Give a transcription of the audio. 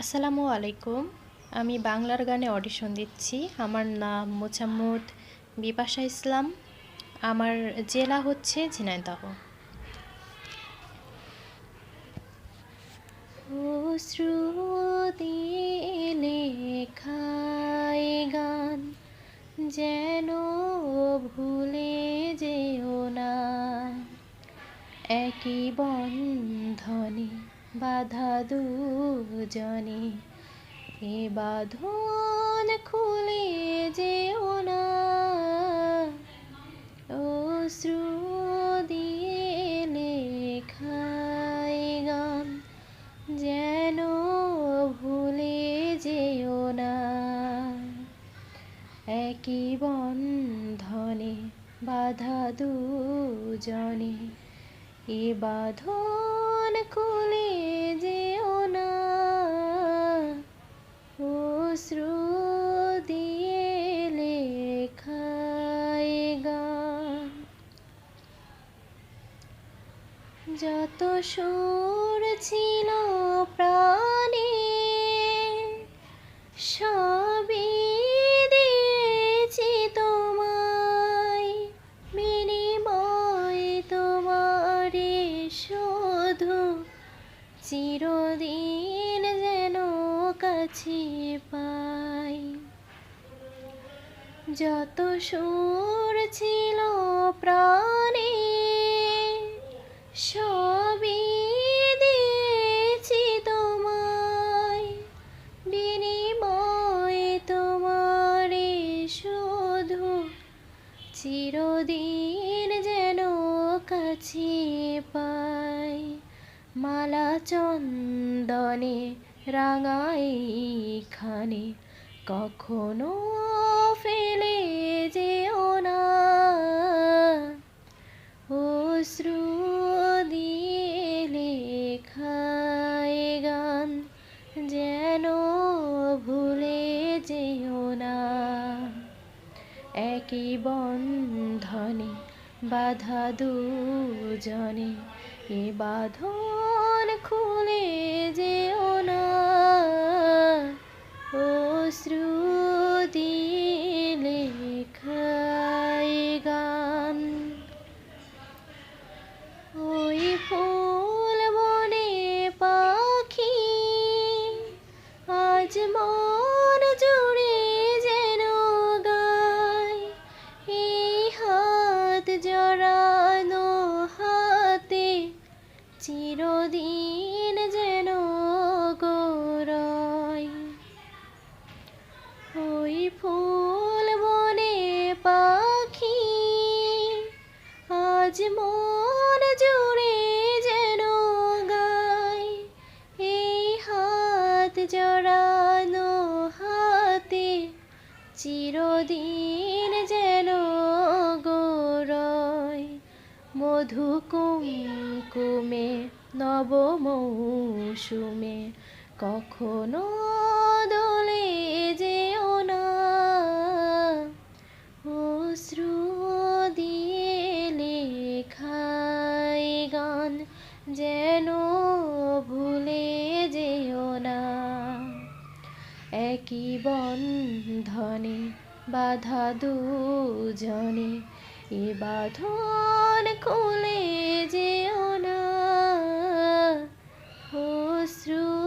আসসালামু আলাইকুম। আমি বাংলার গানে অডিশন দিচ্ছি। আমার নাম মোচাম্মদ বিপাশা ইসলাম। আমার জেলা হচ্ছে ঝিনাইদহ। লেখায় গান, যেন ভুলে যেও না। একই বন্ধনে বাধা দুজনে, এ বাঁধন খুলে যেও না। অশ্রু দিয়ে লেখায় গান যেন ভুলে যেও না। একই বন্ধনে বাধা দুজনে, এ বাঁধন খুলে যেও না। অশ্রু দিয়ে লেখায় যত সুর ছিল প্রাণে সবই চিরদিন যেন কাছে পাই। যত সুর ছিল প্রাণে, সবই দিয়েছি তোমায়। বিনিময়ে তোমারে শুধু চিরদিন মালা চন্দনে রাঙাই খানে কখনো ফেলে যেও না। অশ্রু দিয়ে লেখায় গান যেন ভুলে যেও না। একই বন্ধনে বাধা দুজনে, এ বাঁধন খুলে যেও চিরদিন যেন গোরয় ওই ফুল বনে পাখি, আজ মন জুড়ে যেন গায় এই হাত জড়ানো হাতে চিরদিন যেন গোরয় মধু কুমকুমে নব মৌসুমে কখনো দোলে যেও না। অশ্রু দিয়ে লেখায় গান যেন ভুলে যেও না। একই বন্ধনে বাধা দুজনে, এ বাঁধন খুলে যেও অশ্রু